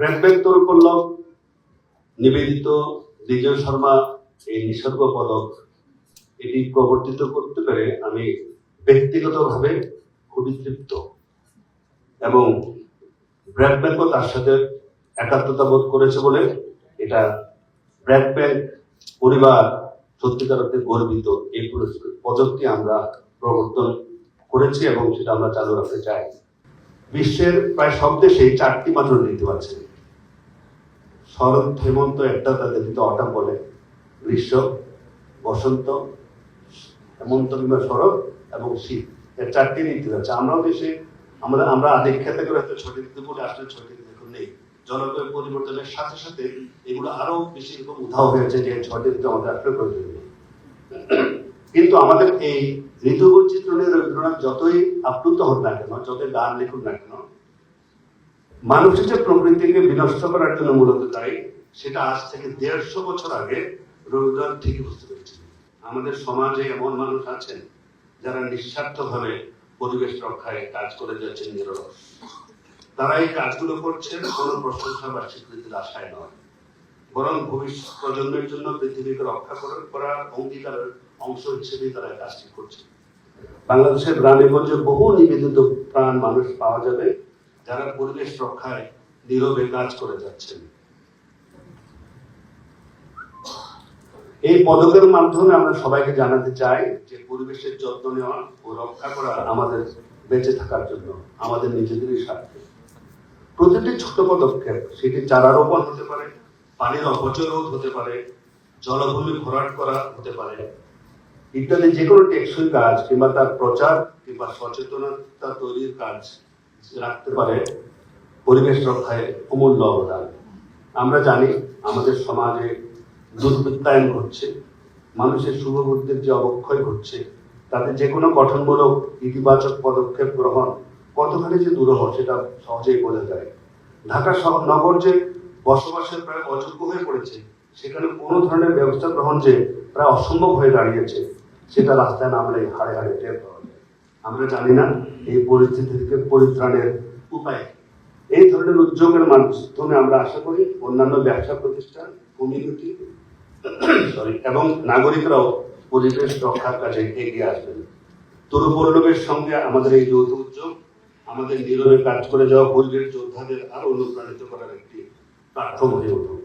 তৈরি করলাম নিবেদিত বিজয় শর্মা এই নিসর্গ পদক এটি প্রবর্তিত করতে পেরে আমি ব্যক্তিগতভাবে খুবই তৃপ্ত এবং ব্র্যাক ব্যাংকও তার সাথে একাত্মতা বোধ করেছে বলে এটা ব্র্যাক ব্যাংক পরিবার সত্যিকার অর্থে গর্বিত। এই পুরস্কার পদকটি আমরা প্রবর্তন করেছি এবং সেটা আমরা চালু রাখতে চাই। বিশ্বের প্রায় সব দেশেই চারটি মাত্র ঋতু আছে। শরৎ হেমন্ত একটা তাদের কিন্তু অটাম বলে। গ্রীষ্ম, বসন্ত, হেমন্ত কিংবা শরৎ এবং শীত। এর চারটি ঋতু আছে আমরাও দেশে আমরা আমরা আদিক ক্ষেত্রে করে হয়তো ছয়টি ঋতু বলে, আসলে ছয়টি ঋতু এখন নেই। জলবায়ু পরিবর্তনের সাথে সাথে এগুলো আরও বেশি রকম উধাও হয়েছে যে ছয়টি ঋতু আমাদের আসলে প্রয়োজন নেই। কিন্তু আমাদের এই ঋতু বৈচিত্র্য নিয়ে রবীন্দ্রনাথ যতই আপ্লুত হন না কেন, যতই গান লিখুন না কেন মানুষের যে প্রকৃতিকে বিনষ্ট করার জন্য মূলত দায়ী সেটা আজ থেকে দেড়শো বছর আগে রবীন্দ্রনাথ ঠিকই বুঝতে পেরেছিলেন। আমাদের সমাজে এমন মানুষ আছেন যারা নিঃস্বার্থভাবে পরিবেশ রক্ষায় কাজ করে যাচ্ছেন নিরলস। তারা এই কাজগুলো করছেন কোনো প্রশংসা বা স্বীকৃতির আশায় নয়। বরং ভবিষ্যৎ প্রজন্মের জন্য পৃথিবীকে রক্ষা করার করার অঙ্গীকারের অংশ হিসেবে তারা কাজটি করছে বাংলাদেশের গ্রামেগঞ্জে বহু নিবেদিত প্রাণ মানুষ পাওয়া যাবে। যারা পরিবেশ রক্ষায় নীরবে কাজ করে যাচ্ছেন। এই পদকের মাধ্যমে আমরা সবাইকে জানাতে চাই যে পরিবেশের যত্ন নেওয়া ও রক্ষা করা আমাদের বেঁচে থাকার জন্য, আমাদের নিজেদেরই স্বার্থে। প্রতিটি ছোট পদক্ষেপ সেটি চারা রোপণ হতে পারে, পানির অপচয় রোধ হতে পারে, জলভূমি ভরাট করা হতে পারে। ইত্যাদি যে কোনো টেকসই কাজ কিংবা তার প্রচার কিংবা সচেতনতা তৈরির কাজ রাখতে পারে পরিবেশ রক্ষায় অমূল্য অবদান। আমরা জানি আমাদের সমাজে দুর্বৃত্তায়ন ঘটছে, মানুষের শুভবুদ্ধির যে অবক্ষয় ঘটছে, তাতে যে কোনো গঠনমূলক ইতিবাচক পদক্ষেপ গ্রহণ কতখানি যে দুরূহ সেটা সহজেই বোঝা যায়। ঢাকা নগর যে বসবাসের প্রায় অযোগ্য হয়ে পড়েছে, সেখানে কোনো ধরনের ব্যবস্থা গ্রহণ যে প্রায় অসম্ভব হয়ে দাঁড়িয়েছে, সেটা রাস্তায় নামলে হাড়ে হাড়ে টের আমরা জানি না এই পরিস্থিতি থেকে পরিত্রাণের উপায়। এই ধরনের উদ্যোগের মাধ্যমে আমরা আশা করি অন্যান্য ব্যবসা প্রতিষ্ঠান কমিউনিটি সরি এবং নাগরিকরাও পরিবেশ রক্ষার কাজে এগিয়ে আসবেন। তরুপল্লবের সঙ্গে আমাদের এই যৌথ উদ্যোগ, আমাদের নীরবে কাজ করে যাওয়া পরিবেশ যোদ্ধাদের আরও অনুপ্রাণিত করার একটি প্ল্যাটফর্ম হয়ে উঠুক